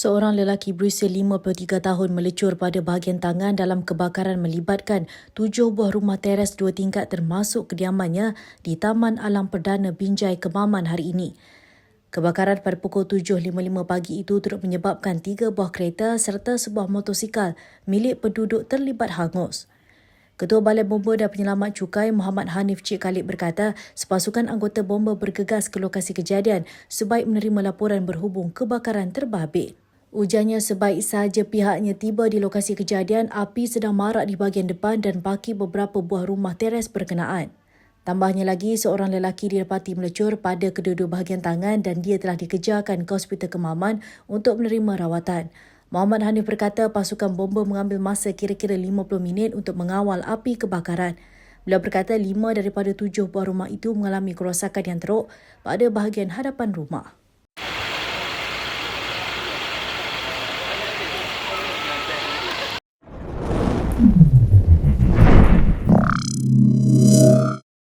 Seorang lelaki berusia 53 tahun melecur pada bahagian tangan dalam kebakaran melibatkan tujuh buah rumah teres dua tingkat termasuk kediamannya di Taman Alam Perdana Binjai Kemaman hari ini. Kebakaran pada pukul 7.55 pagi itu turut menyebabkan tiga buah kereta serta sebuah motosikal milik penduduk terlibat hangus. Ketua Balai Bomba dan Penyelamat Cukai Muhammad Hanif Cik Khalid berkata sepasukan anggota bomba bergegas ke lokasi kejadian sebaik menerima laporan berhubung kebakaran terbabit. Ujarnya sebaik sahaja pihaknya tiba di lokasi kejadian, api sedang marak di bahagian depan dan baki beberapa buah rumah teres berkenaan. Tambahnya lagi, seorang lelaki didapati melecur pada kedua-dua bahagian tangan dan dia telah dikejarkan ke Hospital Kemaman untuk menerima rawatan. Muhammad Hanif berkata pasukan bomba mengambil masa kira-kira 50 minit untuk mengawal api kebakaran. Beliau berkata lima daripada tujuh buah rumah itu mengalami kerosakan yang teruk pada bahagian hadapan rumah.